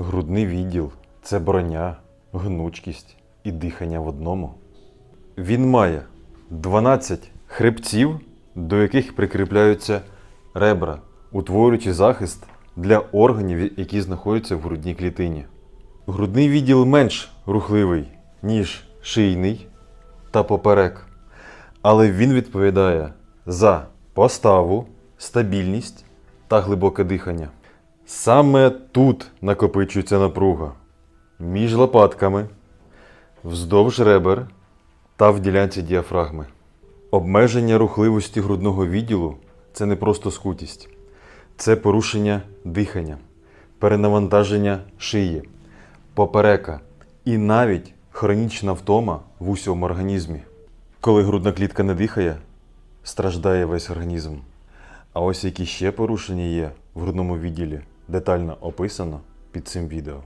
Грудний відділ це броня, гнучкість і дихання в одному. Він має 12 хребців, до яких прикріпляються ребра, утворюючи захист для органів, які знаходяться в грудній клітині. Грудний відділ менш рухливий, ніж шийний та поперек, але він відповідає за поставу, стабільність та глибоке дихання. Саме тут накопичується напруга між лопатками, вздовж ребер та в ділянці діафрагми. Обмеження рухливості грудного відділу це не просто скутість, це порушення дихання, перенавантаження шиї, поперека і навіть хронічна втома в усьому організмі. Коли грудна клітка не дихає, страждає весь організм. А ось які ще порушення є в грудному відділі, детально описано під цим відео.